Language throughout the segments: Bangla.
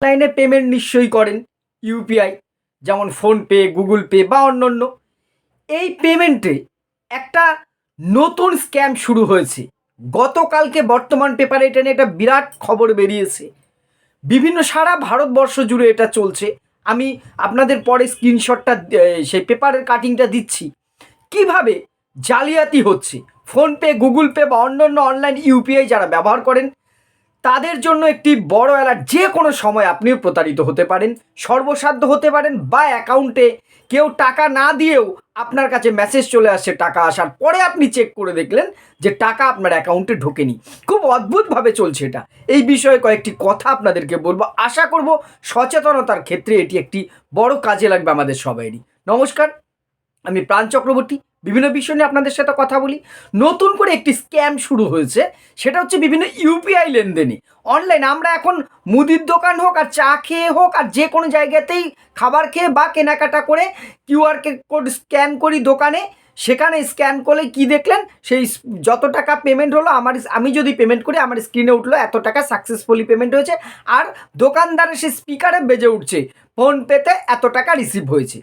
অনলাইনে পেমেন্ট নিশ্চয়ই করেন ইউপিআই যেমন ফোনপে গুগল পে বা অন্যান্য। এই পেমেন্টে একটা নতুন স্ক্যাম শুরু হয়েছে। গতকালকে বর্তমান পেপারে এটা নিয়ে একটা বিরাট খবর বেরিয়েছে। বিভিন্ন সারা ভারতবর্ষ জুড়ে এটা চলছে। আমি আপনাদের পরে স্ক্রিনশটটা সেই পেপারের কাটিংটা দিচ্ছি। কীভাবে জালিয়াতি হচ্ছে? ফোনপে গুগল পে বা অন্যান্য অনলাইন ইউপিআই যারা ব্যবহার করেন তাদের জন্য একটি বড় অ্যালার্ট যে কোনো সময় আপনিও প্রতারিত হতে পারেন, সর্বসাধ্য হতে পারেন বা অ্যাকাউন্টে কেউ টাকা না দিয়েও আপনার কাছে মেসেজ চলে আসছে টাকা আসার পরে আপনি চেক করে দেখলেন যে টাকা আপনার অ্যাকাউন্টে ঢোকেনি। খুব অদ্ভুতভাবে চলছে এটা। এই বিষয়ে কয়েকটি কথা আপনাদেরকে বলব। আশা করব সচেতনতার ক্ষেত্রে এটি একটি বড় কাজে লাগবে আমাদের সবাইরই। নমস্কার, আমি প্রাণ চক্রবর্তী। বিভিন্ন বিষয় নিয়ে আপনাদের সাথে কথা বলি। নতুন করে একটি স্ক্যাম শুরু হয়েছে। সেটা হচ্ছে বিভিন্ন ইউপিআই লেনদেনই। অনলাইন আমরা এখন মুদির দোকান হোক আর চা খেয়ে হোক আর যে কোনো জায়গাতেই খাবার খেয়ে বা কেনাকাটা করে কিউআর কোড স্ক্যান করি দোকানে। সেখানে স্ক্যান করলে কি দেখলেন? সেই যত টাকা পেমেন্ট হলো, আমার আমি যদি পেমেন্ট করি, আমার স্ক্রিনে উঠল এত টাকা সাকসেসফুলি পেমেন্ট হয়েছে। আর দোকানদারের সে স্পিকারে বেজে উঠছে। ফোনপেতে এত টাকা রিসিভ হয়েছে।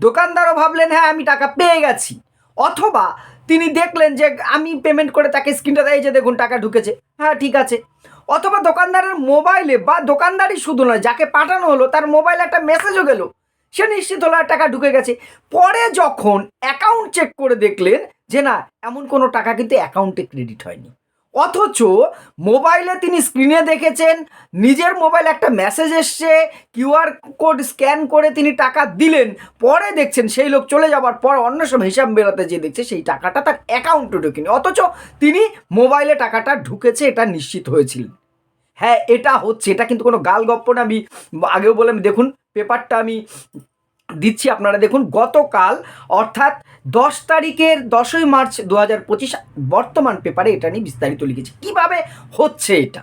দোকানদারও ভাবলেন হ্যাঁ আমি টাকা পেয়ে গেছি। অথবা তিনি দেখলেন যে আমি পেমেন্ট করে তাকে স্ক্রিনটা দেয় যে দেখুন, টাকা ঢুকেছে। হ্যাঁ ঠিক আছে। অথবা দোকানদারের মোবাইলে বা দোকানদারই শুধু নয়, যাকে পাঠানো হলো, তার মোবাইলে একটা মেসেজও গেলো। সে নিশ্চিত হলো আর টাকা ঢুকে গেছে। পরে যখন অ্যাকাউন্ট চেক করে দেখলেন যে না, এমন কোনো টাকা কিন্তু অ্যাকাউন্টে ক্রেডিট হয়নি। অথচ মোবাইলে তিনি স্ক্রিনে দেখেছেন, নিজের মোবাইলে একটা মেসেজ এসছে কিউআর কোড স্ক্যান করে তিনি টাকা দিলেন, পরে দেখছেন সেই লোক চলে যাওয়ার পর অন্য সব হিসাব বেরোতে যে দেখছে সেই টাকাটা তার অ্যাকাউন্টে ঢুকেনি, অথচ তিনি মোবাইলে টাকাটা ঢুকেছে এটা নিশ্চিত হয়েছিলেন হ্যাঁ এটা হচ্ছে, এটা কিন্তু কোনো গাল গপ্প না, আমি আগেও বললাম, দেখুন পেপারটা আমি দিচ্ছি আপনারা দেখুন, গতকাল, অর্থাৎ দশ তারিখের দশই মার্চ দু হাজার পঁচিশ, বর্তমান পেপারে এটা নিয়ে বিস্তারিত লিখেছি। কীভাবে হচ্ছে এটা?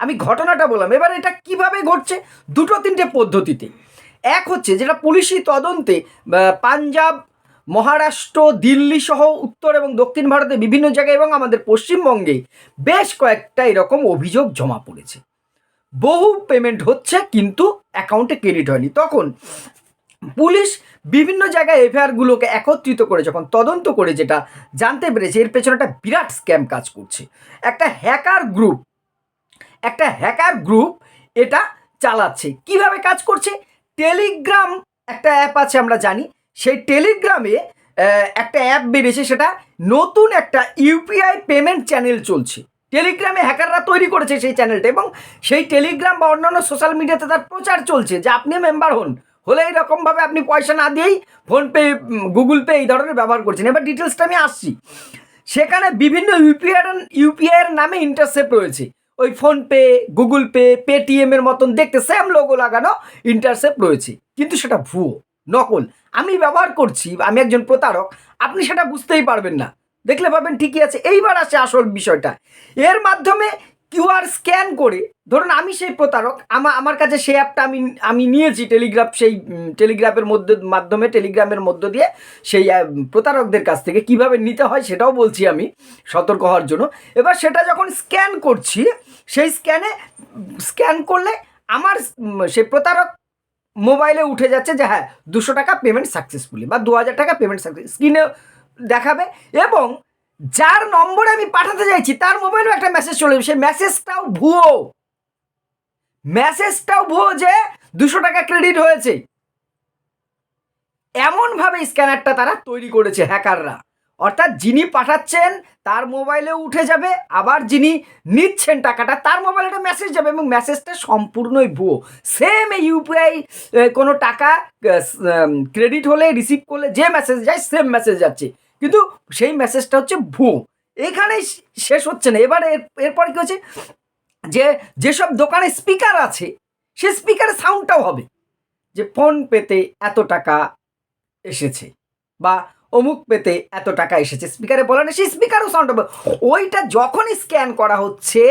আমি ঘটনাটা বললাম, এবার এটা কীভাবে ঘটছে? দুটো তিনটে পদ্ধতিতে। এক হচ্ছে যেটা পুলিশি তদন্তে পাঞ্জাব, মহারাষ্ট্র, দিল্লি সহ উত্তর এবং দক্ষিণ ভারতের বিভিন্ন জায়গায় এবং আমাদের পশ্চিমবঙ্গে বেশ কয়েকটা এরকম অভিযোগ জমা পড়েছে। বহু পেমেন্ট হচ্ছে কিন্তু অ্যাকাউন্টে ক্রেডিট হয়নি। তখন পুলিশ বিভিন্ন জায়গায় এফআইআরগুলোকে একত্রিত করে যখন তদন্ত করে যেটা জানতে পেরেছে, এর পেছনে একটা বিরাট স্ক্যাম কাজ করছে। একটা হ্যাকার গ্রুপ, একটা হ্যাকার গ্রুপ এটা চালাচ্ছে। কীভাবে কাজ করছে? টেলিগ্রাম একটা অ্যাপ আছে, আমরা জানি। সেই টেলিগ্রামে একটা অ্যাপ বেরিয়েছে, সেটা নতুন একটা ইউপিআই পেমেন্ট চ্যানেল চলছে। টেলিগ্রামে হ্যাকাররা তৈরি করেছে সেই চ্যানেলটা এবং সেই টেলিগ্রাম বা অন্যান্য সোশ্যাল মিডিয়াতে তার প্রচার চলছে যে আপনি মেম্বার হন। হলে এইরকমভাবে আপনি পয়সা না দিয়েই ফোনপে গুগল পে এই ধরনের ব্যবহার করছেন। এবার ডিটেলসটা আমি আসছি। সেখানে বিভিন্ন ইউপিআই ইউপিআইয়ের নামে ইন্টারসেপ্ট রয়েছে। ওই ফোনপে, গুগল পে পেটিএম এর মতন দেখতে সেম লোগো লাগানো ইন্টারসেপ্ট রয়েছে। কিন্তু সেটা ভুয়ো, নকল। আমি ব্যবহার করছি, আমি একজন প্রতারক, আপনি সেটা বুঝতেই পারবেন না। দেখলে পাবেন ঠিকই আছে। এইবার আসে আসল বিষয়টা। এর মাধ্যমে কিউআর স্ক্যান করে, ধরুন আমি সেই প্রতারক, আমা, আমার কাছে সেই অ্যাপটা আমি আমি নিয়েছি, টেলিগ্রাফ সেই টেলিগ্রাফের মধ্যে, মাধ্যমে, টেলিগ্রামের মধ্য দিয়ে সেই প্রতারকদের কাছ থেকে কীভাবে নিতে হয় সেটাও বলছি আমি সতর্ক হওয়ার জন্য। এবার সেটা যখন স্ক্যান করছি, সেই স্ক্যানে, স্ক্যান করলে আমার সেই প্রতারক মোবাইলে উঠে যাচ্ছে যে হ্যাঁ দুশো টাকা পেমেন্ট সাকসেসফুলি বা দু হাজার টাকা পেমেন্ট সাকসেস স্ক্রিনে দেখাবে এবং যার নম্বরে আমি পাঠাতে চাইছি, তার মোবাইলেও একটা মেসেজ চলে যাবে সেই মেসেজটাও ভুয়ো। মেসেজটাও ভুয়ো যে দুশো টাকা ক্রেডিট হয়েছে। এমনভাবে স্ক্যানারটা তারা তৈরি করেছে হ্যাকাররা অর্থাৎ যিনি পাঠাচ্ছেন, তার মোবাইলে উঠে যাবে, আবার যিনি নিচ্ছেন টাকাটা, তার মোবাইলে একটা মেসেজ যাবে এবং মেসেজটা সম্পূর্ণই ভুয়ো। সেম এই ইউপিআই কোনো টাকা ক্রেডিট হলে রিসিভ করলে যে মেসেজ যায় সেম মেসেজ যাচ্ছে। কিন্তু সেই মেসেজটা হচ্ছে ভুয়ো এখানেই শেষ হচ্ছে না। এবার এর, এরপর কি হচ্ছে? যে, যেসব দোকানে স্পিকার আছে, সে স্পিকারের সাউন্ডটাও হবে। যে ফোন পেতে এত টাকা এসেছে বা অমুক পেতে এত টাকা এসেছে। স্পিকারে বলে না সেই স্পিকারও সাউন্ড হবে। ওইটা যখনই স্ক্যান করা হচ্ছে,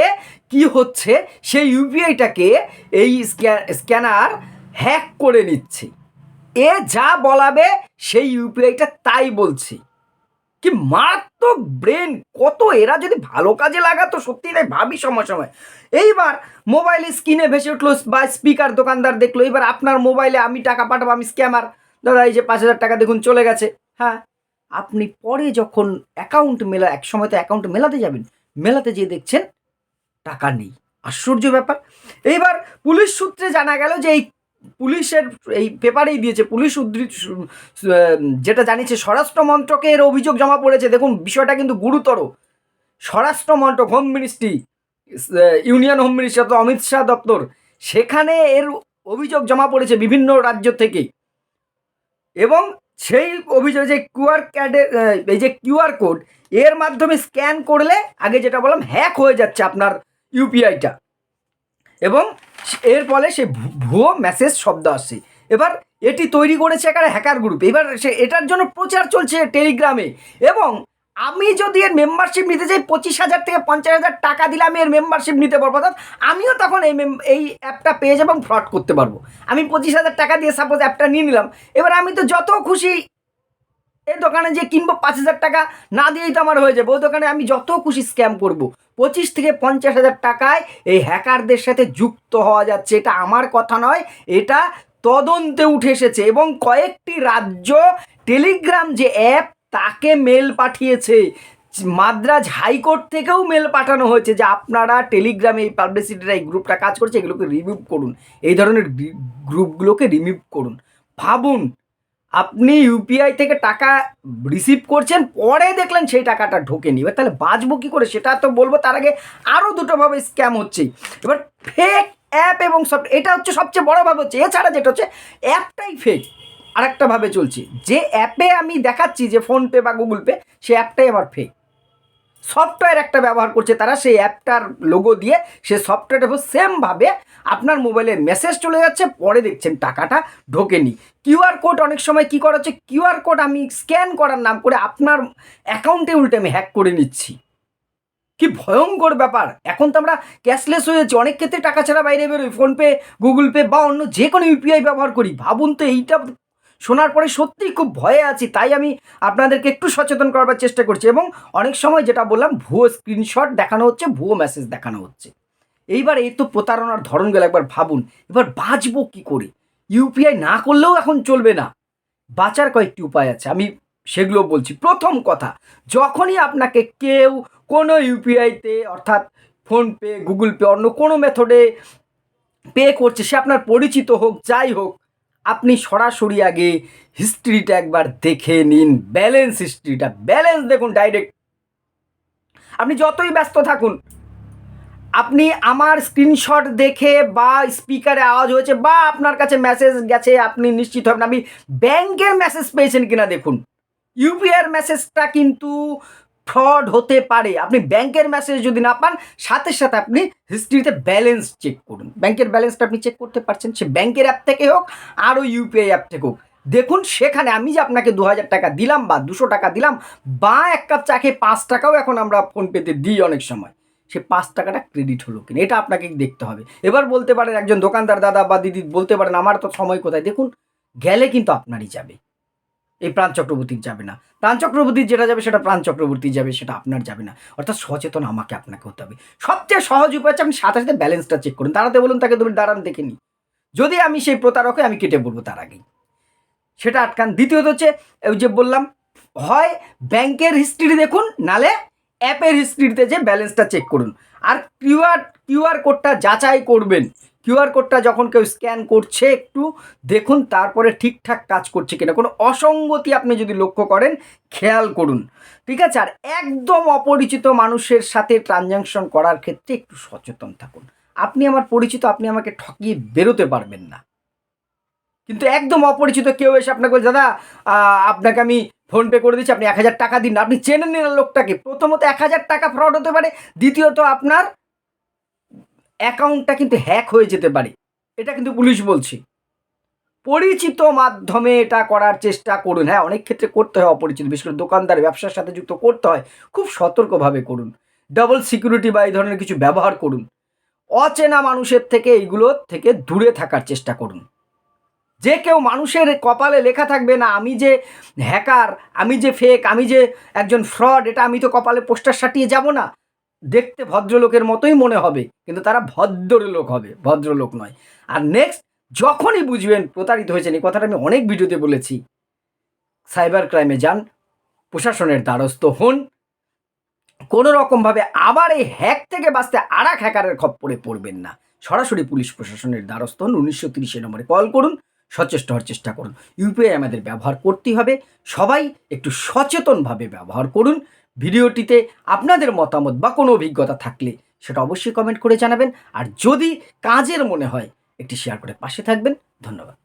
কি হচ্ছে? সেই ইউপিআইটাকে এই স্ক্যানার হ্যাক করে নিচ্ছে। এ যা বলাবে, সেই ইউপিআইটা তাই বলছে। কি মারাত্মক ব্রেন কত এরা যদি ভালো কাজে লাগাতো, সত্যি তাই ভাবি সময় সময়। এইবার মোবাইলে স্ক্রিনে ভেসে উঠল, বা স্পিকার দোকানদার দেখল, এবার আপনার মোবাইলে আমি টাকা পাঠাবো, আমি স্ক্যামার দাদা এই যে পাঁচ হাজার টাকা দেখুন, চলে গেছে। হ্যাঁ আপনি পরে যখন অ্যাকাউন্ট মেলা এক সময় তো অ্যাকাউন্ট মেলাতে যাবেন, মেলাতে যেয়ে দেখছেন, টাকা নেই। আশ্চর্য ব্যাপার। এইবার পুলিশ সূত্রে জানা গেল যে এই পুলিশের এই পেপারেই দিয়েছে, পুলিশ উদ্ধৃত যেটা জানিয়েছে, স্বরাষ্ট্র মন্ত্রকের অভিযোগ জমা পড়েছে। দেখুন, বিষয়টা কিন্তু গুরুতর। স্বরাষ্ট্র মন্ত্রক home ministry union home ministry অর্থাৎ অমিত শাহ দপ্তর, সেখানে এর অভিযোগ জমা পড়েছে বিভিন্ন রাজ্য থেকে। এবং সেই অভিযোগ যে কিউআর ক্যাডের এই যে কিউআর কোড, এর মাধ্যমে স্ক্যান করলে আগে যেটা বললাম, হ্যাক হয়ে যাচ্ছে আপনার ইউপিআইটা এবং এর ফলে সে ভুয়ো মেসেজ শব্দ আসছে। এবার এটি তৈরি করেছে একটা হ্যাকার গ্রুপ এবার সে এটার জন্য প্রচার চলছে টেলিগ্রামে এবং আমি যদি এর মেম্বারশিপ নিতে চাই, পঁচিশ হাজার থেকে পঞ্চাশ হাজার টাকা দিলে আমি এর মেম্বারশিপ নিতে পারব। অর্থাৎ আমিও তখন এই এই অ্যাপটা পেয়ে যাব ফ্রড করতে পারব। আমি পঁচিশ হাজার টাকা দিয়ে সাপোজ অ্যাপটা নিয়ে নিলাম। এবার আমি তো যত খুশি এই দোকানে যে কিনবো পাঁচ হাজার টাকা, না দিয়েই তো আমার হয়ে যাবে। ওই দোকানে আমি যত খুশি স্ক্যাম করব। পঁচিশ থেকে পঞ্চাশ হাজার টাকায় এই হ্যাকারদের সাথে যুক্ত হওয়া যাচ্ছে। এটা আমার কথা নয়, এটা তদন্তে উঠে এসেছে এবং কয়েকটি রাজ্য টেলিগ্রাম যে অ্যাপ, তাকে মেল পাঠিয়েছে। মাদ্রাজ হাইকোর্ট থেকেও মেল পাঠানো হয়েছে যে আপনারা টেলিগ্রামে এই পাবলিসিটিরা এই গ্রুপটা কাজ করছে, এগুলোকে রিমুভ করুন। এই ধরনের গ্রুপগুলোকে রিমুভ করুন। ভাবুন আপনি ইউপিআই থেকে টাকা রিসিভ করছেন, পরে দেখলেন সেই টাকাটা ঢোকেনি। এবার তাহলে বাঁচবো কী করে? সেটা তো বলব, তার আগে আরও দুটোভাবে স্ক্যাম হচ্ছে। এবার ফেক অ্যাপ এবং সব, এটা হচ্ছে সবচেয়ে বড়োভাবে হচ্ছে। এছাড়া যেটা হচ্ছে অ্যাপটাই ফেক আরেকটাভাবে চলছে। যে অ্যাপে আমি দেখাচ্ছি, যে ফোনপে বা গুগল পে সে অ্যাপটাই আমার ফেক সফটওয়্যার একটা ব্যবহার করছে, তারা সেই অ্যাপটার লোগো দিয়ে সে সফটওয়্যারটা সেমভাবে আপনার মোবাইলে মেসেজ চলে যাচ্ছে, পরে দেখছেন টাকাটা ঢোকেনি। কিউআর কোড অনেক সময় কী করা হচ্ছে কিউআর কোড আমি স্ক্যান করার নাম করে আপনার অ্যাকাউন্টে উল্টে আমি হ্যাক করে নিচ্ছি। কি ভয়ঙ্কর ব্যাপার! এখন তো আমরা ক্যাশলেস হয়েছি অনেক ক্ষেত্রে টাকা ছাড়া বাইরে বেরোই ফোনপে গুগল পে বা অন্য যে কোনো ইউপিআই ব্যবহার করি। ভাবুন তো, এইটা শোনার পরে সত্যিই খুব ভয়ে আছি, তাই আমি আপনাদেরকে একটু সচেতন করবার চেষ্টা করছি এবং অনেক সময় যেটা বললাম, ভুয়ো স্ক্রিনশট দেখানো হচ্ছে, ভুয়ো মেসেজ দেখানো হচ্ছে। এইবার এই তো প্রতারণার ধরন একবার ভাবুন, এবার বাঁচবো কি করে? ইউপিআই না করলেও এখন চলবে না। বাঁচার কয়েকটি উপায় আছে, আমি সেগুলো বলছি। প্রথম কথা, যখনই আপনাকে কেউ কোনো ইউপিআইতে অর্থাৎ ফোনপে গুগল পে অন্য কোনো মেথডে পে করছে, সে আপনার পরিচিত হোক, যাই হোক আপনি সরাসরি আগে হিস্ট্রিটা একবার দেখে নিন ব্যালেন্স হিস্ট্রিটা ব্যালেন্স দেখুন ডাইরেক্ট আপনি যতই ব্যস্ত থাকুন, আপনি আমার স্ক্রিনশট দেখে বা স্পিকারে আওয়াজ হয়েছে বা আপনার কাছে মেসেজ গেছে, আপনি নিশ্চিত হবেন। আপনি ব্যাংকের মেসেজ পেয়েছেন কিনা দেখুন। ইউপিআইয়ের মেসেজটা কিন্তু ফ্রড হতে পারে। আপনি ব্যাংকের মেসেজ যদি না পান, সাথে সাথে আপনি হিস্ট্রিতে ব্যালেন্স চেক করুন। ব্যাংকের ব্যালেন্সটা আপনি চেক করতে পারছেন। সে ব্যাংকের অ্যাপ থেকে হোক, আরও ইউপিআই অ্যাপ থেকে হোক। দেখুন, সেখানে আমি যে আপনাকে দু হাজার টাকা দিলাম বা দুশো টাকা দিলাম, বা এক কাপ চা খেয়ে পাঁচ টাকাও এখন আমরা ফোনপেতে দিই অনেক সময়। সে পাঁচ টাকাটা ক্রেডিট হলো কিনা, এটা আপনাকে দেখতে হবে। এবার বলতে পারেন একজন দোকানদার, দাদা বা দিদি, বলতে পারেন, আমার তো সময় কোথায়? দেখুন, গেলে কিন্তু আপনারই যাবে। এই প্রাণ চক্রবর্তীর যাবে না। প্রাণ চক্রবর্তীর যেটা যাবে সেটা প্রাণ চক্রবর্তী যাবে, সেটা আপনার যাবে না। অর্থাৎ সচেতন আমাকে আপনাকে হতে হবে। সবচেয়ে সহজ উপায় হচ্ছে আপনি সাথে সাথে ব্যালেন্সটা চেক করুন। দাঁড়াতে বলুন, তাকে তুমি দাঁড়ান, দেখে নিই যদি আমি সেই প্রতারক আমি কেটে পড়ব তার আগেই। সেটা আটকান। দ্বিতীয়ত হচ্ছে, ওই যে বললাম, হয় ব্যাংকের হিস্ট্রি দেখুন, নালে অ্যাপের হিস্ট্রিতে যে ব্যালেন্সটা চেক করুন। আর কিউআর কিউআর কোডটা যাচাই করবেন। কিউআর কোডটা যখন কেউ স্ক্যান করছে একটু, দেখুন তারপরে ঠিকঠাক কাজ করছে কিনা। কোনো অসঙ্গতি আপনি যদি লক্ষ্য করেন, খেয়াল করুন। ঠিক আছে? আর একদম অপরিচিত মানুষের সাথে ট্রানজ্যাকশন করার ক্ষেত্রে একটু সচেতন থাকুন। আপনি আমার পরিচিত, আপনি আমাকে ঠকিয়ে বেরোতে পারবেন না। কিন্তু একদম অপরিচিত কেউ এসে আপনাকে বলছে, দাদা আপনাকে আমি ফোনপে করে দিচ্ছি, আপনি এক হাজার টাকা দিন আপনি চেনেন না লোকটাকে। প্রথমত এক হাজার টাকা ফ্রড হতে পারে, দ্বিতীয়ত আপনার অ্যাকাউন্টটা কিন্তু হ্যাক হয়ে যেতে পারে। এটা কিন্তু পুলিশ বলছি। পরিচিত মাধ্যমে এটা করার চেষ্টা করুন। হ্যাঁ অনেক ক্ষেত্রে করতে হয় অপরিচিত, বিশেষ করে দোকানদার, ব্যবসার সাথে যুক্ত করতে হয়। খুব সতর্কভাবে করুন। ডাবল সিকিউরিটি বা এই ধরনের কিছু ব্যবহার করুন। অচেনা মানুষের থেকে এইগুলো থেকে দূরে থাকার চেষ্টা করুন। যে কেউ মানুষের কপালে লেখা থাকবে না, আমি যে হ্যাকার আমি যে ফেক আমি যে একজন ফ্রড এটা আমি তো কপালে পোস্টার সাটিয়ে যাব না। দেখতে ভদ্রলোকের মতোই মনে হবে, কিন্তু তারা ভদ্রলোক হবে ভদ্রলোক নয়। আর নেক্সট যখনই বুঝবেন প্রতারিত হয়েছেন, এই কথাটা আমি অনেক ভিডিওতে বলেছি। সাইবার ক্রাইমে যান, প্রশাসনের দ্বারস্থ হন। কোনো রকমভাবে আবার এই হ্যাক থেকে বাঁচতে আর এক হ্যাকারের খপ্পরে পড়বেন না। সরাসরি পুলিশ প্রশাসনের দ্বারস্থ হন, উনিশশো তিরিশে নম্বরে কল করুন। সচেষ্ট হওয়ার চেষ্টা করুন। ইউপিআই আমাদের ব্যবহার করতেই হবে। সবাই একটু সচেতনভাবে ব্যবহার করুন। ভিডিওটিতে আপনাদের মতামত বা কোনো অভিজ্ঞতা থাকলে সেটা অবশ্যই কমেন্ট করে জানাবেন। আর যদি কাজের মনে হয়, একটি শেয়ার করে পাশে থাকবেন। ধন্যবাদ।